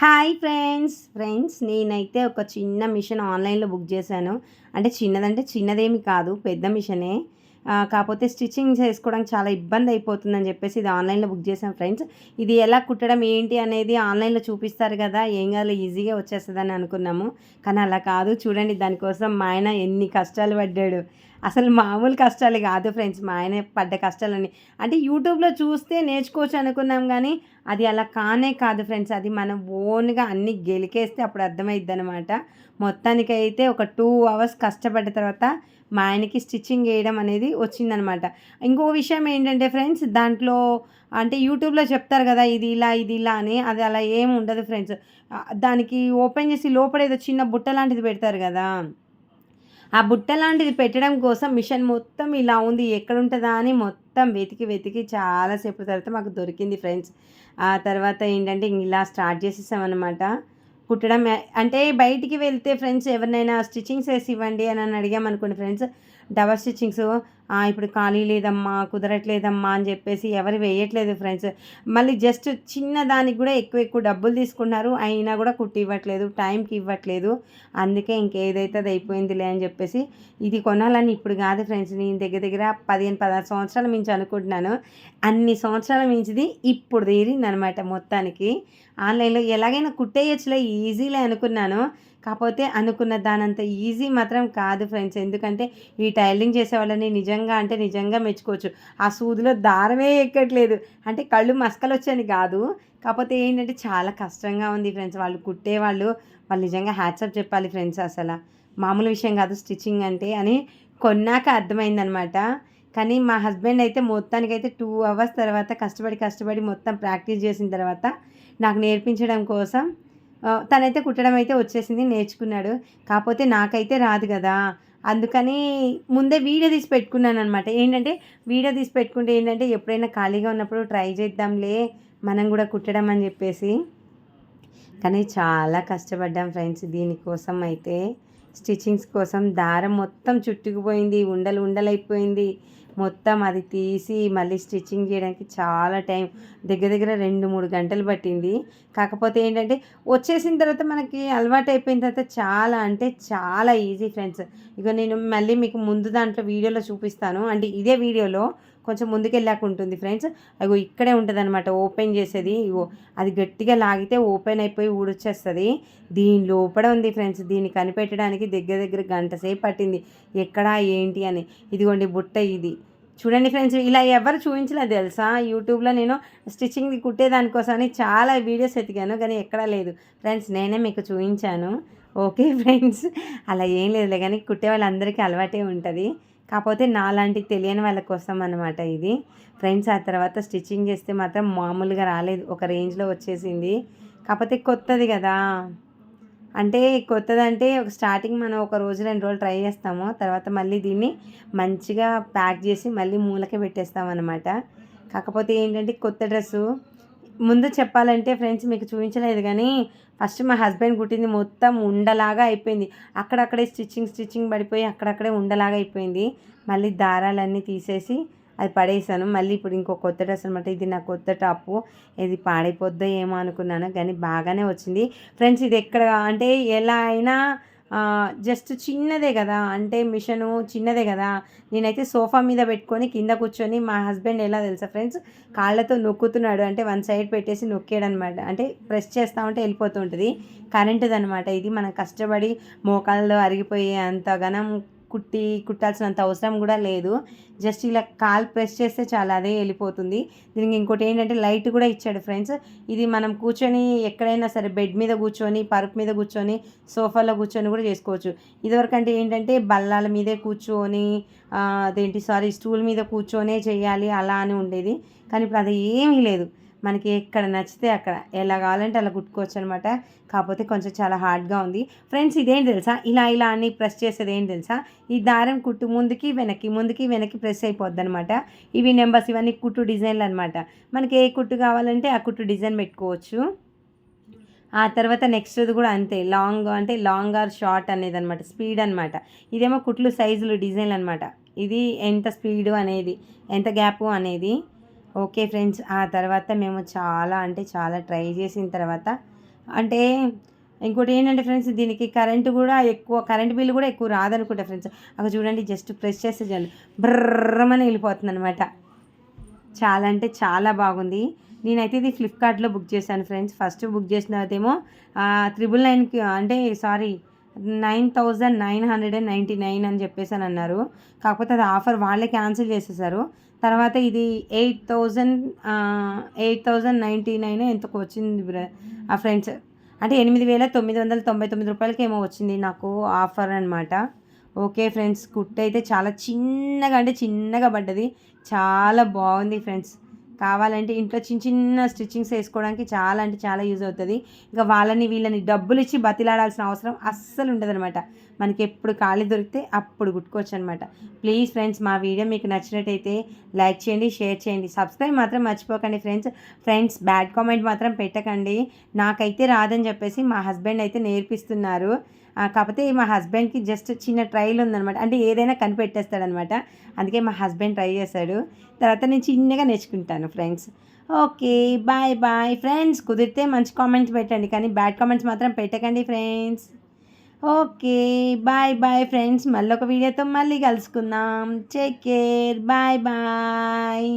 Hi friends. Friends నేనైతే ఒక చిన్న మిషన్ ఆన్లైన్లో బుక్ చేశాను. అంటే చిన్నదంటే చిన్నదేమి కాదు పెద్ద మిషనే. కాకపోతే స్టిచ్చింగ్ చేసుకోవడానికి చాలా ఇబ్బంది అయిపోతుందని చెప్పేసి ఇది ఆన్లైన్లో బుక్ చేశాను ఫ్రెండ్స్. ఇది ఎలా కుట్టడం ఏంటి అనేది ఆన్లైన్లో చూపిస్తారు కదా ఏం కాదు ఈజీగా వచ్చేస్తుందని అనుకున్నాము. కానీ అలా కాదు చూడండి దానికోసం మా ఆయన ఎన్ని కష్టాలు పడ్డాడు. అసలు మామూలు కష్టాలు కాదు ఫ్రెండ్స్ మా ఆయన పడ్డ కష్టాలని అంటే యూట్యూబ్లో చూస్తే నేర్చుకోవచ్చు అనుకున్నాం కానీ అది అలా కానే కాదు ఫ్రెండ్స్. అది మనం ఓన్గా అన్ని గెలికేస్తే అప్పుడు అర్థమైద్ది అనమాట మొత్తానికైతే ఒక టూ అవర్స్ కష్టపడ్డ తర్వాత మా ఆయనకి స్టిచ్చింగ్ వేయడం అనేది వచ్చిందనమాట. ఇంకో విషయం ఏంటంటే ఫ్రెండ్స్ దాంట్లో అంటే యూట్యూబ్లో చెప్తారు కదా ఇది ఇలా ఇది ఇలా అని అది అలా ఏం ఉండదు ఫ్రెండ్స్. దానికి ఓపెన్ చేసి లోపల ఏదో చిన్న బుట్ట లాంటిది పెడతారు కదా. ఆ బుట్ట లాంటిది పెట్టడం కోసం మిషన్ మొత్తం ఇలా ఉంది. ఎక్కడ ఉంటుందా అని మొత్తం వెతికి వెతికి చాలాసేపు తర్వాత మాకు దొరికింది ఫ్రెండ్స్. ఆ తర్వాత ఏంటంటే ఇలా స్టార్ట్ చేసేసామన్నమాట. కుట్టడం అంటే బయటికి వెళ్తే ఫ్రెండ్స్ ఎవరినైనా స్టిచ్చింగ్స్ వేసి ఇవ్వండి అని అని అడిగామనుకోండి ఫ్రెండ్స్. డబల్ స్టిచ్చింగ్స్ ఇప్పుడు ఖాళీ లేదమ్మా కుదరట్లేదమ్మా అని చెప్పేసి ఎవరు వేయట్లేదు ఫ్రెండ్స్. మళ్ళీ జస్ట్ చిన్న దానికి కూడా ఎక్కువ ఎక్కువ డబ్బులు తీసుకున్నారు అయినా కూడా కుట్టి ఇవ్వట్లేదు టైంకి ఇవ్వట్లేదు. అందుకే ఇంకేదైతే అది అయిపోయిందిలే అని చెప్పేసి ఇది కొనాలని ఇప్పుడు కాదు ఫ్రెండ్స్. నేను దగ్గర దగ్గర పదిహేను పదహారు సంవత్సరాల మించి అనుకుంటున్నాను. అన్ని సంవత్సరాల మించిది ఇప్పుడు తీరింది అనమాట మొత్తానికి. ఆన్లైన్లో ఎలాగైనా కుట్టేయచ్చులే ఈజీలే అనుకున్నాను. కాకపోతే అనుకున్న దానంత ఈజీ మాత్రం కాదు ఫ్రెండ్స్. ఎందుకంటే ఈ టైలింగ్ చేసే వాళ్ళని నిజంగా అంటే నిజంగా మెచ్చుకోవచ్చు. ఆ సూదిలో దారమే ఎక్కట్లేదు. అంటే కళ్ళు మస్కలు వచ్చని కాదు. కాకపోతే ఏంటంటే చాలా కష్టంగా ఉంది ఫ్రెండ్స్. వాళ్ళు కుట్టేవాళ్ళు వాళ్ళు నిజంగా హ్యాట్సప్ చెప్పాలి ఫ్రెండ్స్ అసలు. మామూలు విషయం కాదు స్టిచ్చింగ్ అంటే అని కొన్నాక అర్థమైందనమాట కానీ మా హస్బెండ్ అయితే మొత్తానికైతే టూ అవర్స్ తర్వాత కష్టపడి కష్టపడి మొత్తం ప్రాక్టీస్ చేసిన తర్వాత నాకు నేర్పించడం కోసం తనైతే కుట్టడం అయితే వచ్చేసింది నేర్చుకున్నాడు. కాకపోతే నాకైతే రాదు కదా. అందుకని ముందే వీడియో తీసి పెట్టుకున్నాను అనమాట ఏంటంటే వీడియో తీసి పెట్టుకుంటే ఏంటంటే ఎప్పుడైనా ఖాళీగా ఉన్నప్పుడు ట్రై చేద్దాంలే మనం కూడా కుట్టడం అని చెప్పేసి. కానీ చాలా కష్టపడ్డాం ఫ్రెండ్స్ దీనికోసం అయితే. స్టిచ్చింగ్స్ కోసం దారం మొత్తం చుట్టుకుపోయింది ఉండలు ఉండలైపోయింది. మొత్తం అది తీసి మళ్ళీ స్టిచ్చింగ్ చేయడానికి చాలా టైం దగ్గర దగ్గర రెండు మూడు గంటలు పట్టింది. కాకపోతే ఏంటంటే వచ్చేసిన తర్వాత మనకి అలవాటు అయిపోయిన తర్వాత చాలా అంటే చాలా ఈజీ ఫ్రెండ్స్. ఇక నేను మళ్ళీ మీకు ముందు దాంట్లో వీడియోలో చూపిస్తాను. అంటే ఇదే వీడియోలో కొంచెం ముందుకెళ్ళాక ఉంటుంది ఫ్రెండ్స్. అగో ఇక్కడే ఉంటుంది అనమాట ఓపెన్ చేసేది. ఇగో అది గట్టిగా లాగితే ఓపెన్ అయిపోయి ఊడొచ్చేస్తుంది. దీని లోపల ఉంది ఫ్రెండ్స్ దీన్ని కనిపెట్టడానికి దగ్గర దగ్గర గంట సేపు పట్టింది. ఎక్కడా ఏంటి అని. ఇదిగోండి బుట్ట ఇది. చూడండి ఫ్రెండ్స్ ఇలా ఎవరు చూపించలేదు తెలుసా? యూట్యూబ్లో నేను స్టిచ్చింగ్ కుట్టేదానికోసమని చాలా వీడియోస్ ఎతికాను కానీ ఎక్కడా లేదు. ఫ్రెండ్స్ నేనే మీకు చూపించాను. ఓకే ఫ్రెండ్స్ అలా ఏం లేదులే కానీ కుట్టే వాళ్ళందరికీ అలవాటే ఉంటుంది. కాకపోతే నాలాంటి తెలియని వాళ్ళ కోసం అనమాట ఇది. ఫ్రెండ్స్ ఆ తర్వాత స్టిచ్చింగ్ చేస్తే మాత్రం మామూలుగా రాలేదు ఒక రేంజ్లో వచ్చేసింది. కాకపోతే కొత్తది కదా. అంటే కొత్తదంటే ఒక స్టార్టింగ్ మనం ఒక రోజు రెండు రోజులు ట్రై చేస్తాము. తర్వాత మళ్ళీ దీన్ని మంచిగా ప్యాక్ చేసి మళ్ళీ మూలకే పెట్టేస్తాం అనమాట కాకపోతే ఏంటంటే కొత్త డ్రెస్సు. ముందు చెప్పాలంటే ఫ్రెండ్స్ మీకు చూపించలేదు కానీ ఫస్ట్ మా హస్బెండ్ కుట్టింది మొత్తం ఉండలాగా అయిపోయింది. అక్కడక్కడే స్టిచ్చింగ్ స్టిచ్చింగ్ పడిపోయి అక్కడక్కడే ఉండలాగా అయిపోయింది. మళ్ళీ దారాలన్నీ తీసేసి అది పడేసాను. మళ్ళీ ఇప్పుడు ఇంకో కొత్త డ్రెస్ అనమాట ఇది నా కొత్త టాపు. ఇది పాడైపోద్దో ఏమో అనుకున్నాను కానీ బాగానే వచ్చింది. ఫ్రెండ్స్ ఇది ఎక్కడ అంటే ఎలా అయినా జస్ట్ చిన్నదే కదా. అంటే మిషను చిన్నదే కదా. నేనైతే సోఫా మీద పెట్టుకొని కింద కూర్చొని మా హస్బెండ్ ఎలా తెలుసా ఫ్రెండ్స్? కాళ్ళతో నొక్కుతున్నాడు. అంటే వన్ సైడ్ పెట్టేసి నొక్కాడు అనమాట అంటే ప్రెస్ చేస్తూ ఉంటే వెళ్ళిపోతూ ఉంటుంది. కరెంటుది అనమాట ఇది మనం కష్టపడి మోకాళ్ళలో అరిగిపోయే అంత ఘనం కుట్టి కుట్టాల్సినంత అవసరం కూడా లేదు. జస్ట్ ఇలా కాల్ ప్రెస్ చేస్తే చాలా అదే వెళ్ళిపోతుంది. దీనికి ఇంకోటి ఏంటంటే లైట్ కూడా ఇచ్చాడు ఫ్రెండ్స్. ఇది మనం కూర్చొని ఎక్కడైనా సరే బెడ్ మీద కూర్చొని పరుపు మీద కూర్చొని సోఫాలో కూర్చొని కూడా చేసుకోవచ్చు. ఇదివరకు అంటే ఏంటంటే బల్లాల మీదే కూర్చొని అదేంటి సారీ స్టూల్ మీద కూర్చొనే చేయాలి అలా అని ఉండేది. కానీ ఇప్పుడు అది ఏమీ లేదు. మనకి ఎక్కడ నచ్చితే అక్కడ. ఎలా కావాలంటే అలా కుట్టుకోవచ్చు అనమాట కాకపోతే కొంచెం చాలా హార్డ్గా ఉంది. ఫ్రెండ్స్ ఇదేం తెలుసా? ఇలా ఇలా అన్ని ప్రెస్ చేసేది ఏం తెలుసా? ఈ దారం కుట్టు ముందుకి వెనక్కి ముందుకి వెనక్కి ప్రెస్ అయిపోద్ది అనమాట ఇవి నెంబర్స్ ఇవన్నీ కుట్టు డిజైన్లు అనమాట. మనకి ఏ కుట్టు కావాలంటే ఆ కుట్టు డిజైన్ పెట్టుకోవచ్చు. ఆ తర్వాత నెక్స్ట్ది కూడా అంతే. లాంగ్ అంటే లాంగ్ ఆర్ షార్ట్ అనేది అనమాట స్పీడ్ అనమాట. ఇదేమో కుట్లు సైజులు డిజైన్లు అనమాట. ఇది ఎంత స్పీడు అనేది ఎంత గ్యాపు అనేది. Okay friends. ఆ తర్వాత మేము చాలా అంటే చాలా ట్రై చేసిన తర్వాత అంటే ఇంకోటి ఏంటంటే ఫ్రెండ్స్ దీనికి కరెంటు కూడా ఎక్కువ కరెంట్ బిల్ కూడా ఎక్కువ రాదనుకుంటా ఫ్రెండ్స్. అక్కడ చూడండి జస్ట్ ప్రెస్ చేస్తే చాలు. బ్రర్రమని వెళ్ళిపోతుంది అనమాట చాలా అంటే చాలా బాగుంది. నేనైతే ఇది ఫ్లిప్కార్ట్లో బుక్ చేశాను ఫ్రెండ్స్. ఫస్ట్ బుక్ చేసిన ఏమో త్రిబుల్ నైన్కి అంటే sorry nine thousand nine hundred and ninety nine అని చెప్పేసి అని అన్నారు. కాకపోతే అది ఆఫర్ వాళ్ళే క్యాన్సిల్ చేసేసారు. తర్వాత ఇది eight thousand eight thousand ninety nine ఎంతకు వచ్చింది ఆ ఫ్రెండ్స్? అంటే ఎనిమిది వేల తొమ్మిది వందల తొంభై తొమ్మిది రూపాయలకి ఏమో వచ్చింది నాకు ఆఫర్ అనమాట ఓకే ఫ్రెండ్స్ కుట్ అయితే చాలా చిన్నగా అంటే చిన్నగా పడ్డది. చాలా బాగుంది ఫ్రెండ్స్. కావాలంటే ఇంట్లో చిన్న చిన్న స్టిచ్చింగ్స్ వేసుకోవడానికి చాలా అంటే చాలా యూజ్ అవుతుంది. ఇంకా వాళ్ళని వీళ్ళని డబ్బులు ఇచ్చి బతిలాడాల్సిన అవసరం అస్సలు ఉండదనమాట మనకి ఎప్పుడు ఖాళీ దొరికితే అప్పుడు కుట్టుకోవచ్చు అనమాట ప్లీజ్ ఫ్రెండ్స్ మా వీడియో మీకు నచ్చినట్టయితే లైక్ చేయండి షేర్ చేయండి. సబ్స్క్రైబ్ మాత్రం మర్చిపోకండి ఫ్రెండ్స్ ఫ్రెండ్స్ బ్యాడ్ కామెంట్ మాత్రం పెట్టకండి. నాకైతే రాదని చెప్పేసి మా హస్బెండ్ అయితే నేర్పిస్తున్నారు. కాకపోతే మా హస్బెండ్కి జస్ట్ చిన్న ట్రైల్ ఉందనమాట అంటే ఏదైనా కనిపెట్టేస్తాడనమాట అందుకే మా హస్బెండ్ ట్రై చేశాడు తర్వాత నేను చిన్నగా నేర్చుకుంటాను friends. Okay bye bye. Friends కుదిరితే మంచి కామెంట్స్ పెట్టండి. కానీ బ్యాడ్ కామెంట్స్ మాత్రం పెట్టకండి friends. Okay bye bye friends. మళ్ళీ ఒక వీడియోతో మళ్ళీ కలుసుకుందాం. Take care. Bye bye.